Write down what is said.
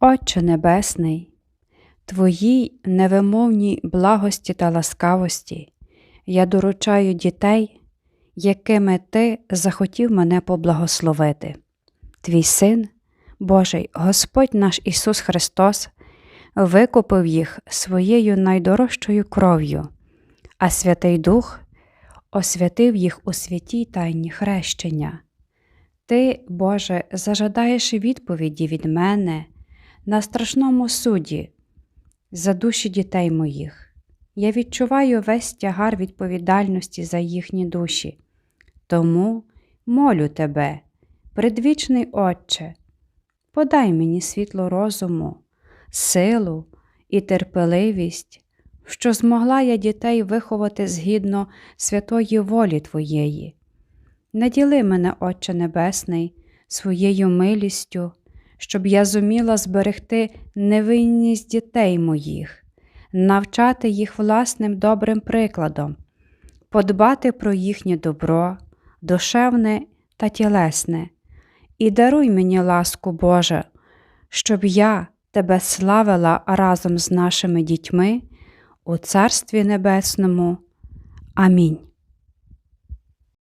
Отче Небесний, Твоїй невимовній благості та ласкавості я доручаю дітей, якими Ти захотів мене поблагословити. Твій Син, Божий Господь наш Ісус Христос, викупив їх своєю найдорожчою кров'ю, а Святий Дух освятив їх у святій тайні хрещення. Ти, Боже, зажадаєш відповіді від мене на страшному суді за душі дітей моїх. Я відчуваю весь тягар відповідальності за їхні душі. Тому молю тебе, предвічний Отче, подай мені світло розуму, силу і терпеливість, що змогла я дітей виховати згідно святої волі Твоєї. Наділи мене, Отче Небесний, своєю милістю, щоб я зуміла зберегти невинність дітей моїх, навчати їх власним добрим прикладом, подбати про їхнє добро, душевне та тілесне, і даруй мені ласку Боже, щоб я Тебе славила разом з нашими дітьми у Царстві Небесному. Амінь.